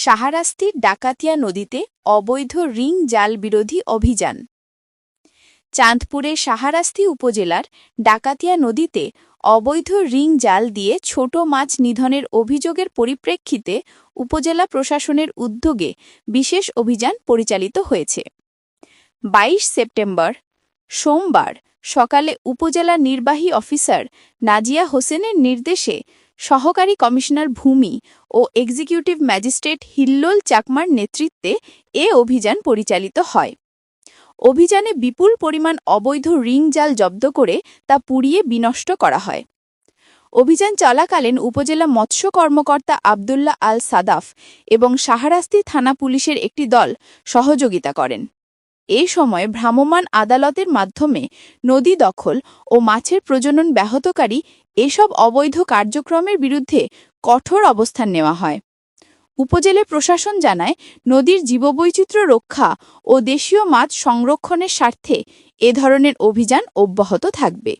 সাহারাস্তির ডাকাতিয়া নদীতে অবৈধ রিং জাল বিরোধী অভিযান। চাঁদপুরের সাহারাস্তি উপজেলার ডাকাতিয়া নদীতে অবৈধ রিং জাল দিয়ে ছোট মাছ নিধনের অভিযোগের পরিপ্রেক্ষিতে উপজেলা প্রশাসনের উদ্যোগে বিশেষ অভিযান পরিচালিত হয়েছে। ২২ সেপ্টেম্বর, সোমবার সকালে উপজেলা নির্বাহী অফিসার নাজিয়া হোসেনের নির্দেশে সহকারী কমিশনার ভূমি ও এক্সিকিউটিভ ম্যাজিস্ট্রেট হিল্লোল চাকমার নেতৃত্বে এ অভিযান পরিচালিত হয়। অভিযানে বিপুল পরিমাণ অবৈধ রিং জাল জব্দ করে তা পুড়িয়ে বিনষ্ট করা হয়। অভিযান চলাকালীন উপজেলা মৎস্য কর্মকর্তা আবদুল্লাহ আল সাদাফ এবং সাহারাস্তি থানা পুলিশের একটি দল সহযোগিতা করেন। এ সময় ভ্রাম্যমাণ আদালতের মাধ্যমে নদী দখল ও মাছের প্রজনন ব্যাহতকারী এসব অবৈধ কার্যক্রমের বিরুদ্ধে কঠোর অবস্থান নেওয়া হয়। উপজেলা প্রশাসন জানায়, নদীর জীববৈচিত্র্য রক্ষা ও দেশীয় মাছ সংরক্ষণের স্বার্থে এ ধরনের অভিযান অব্যাহত থাকবে।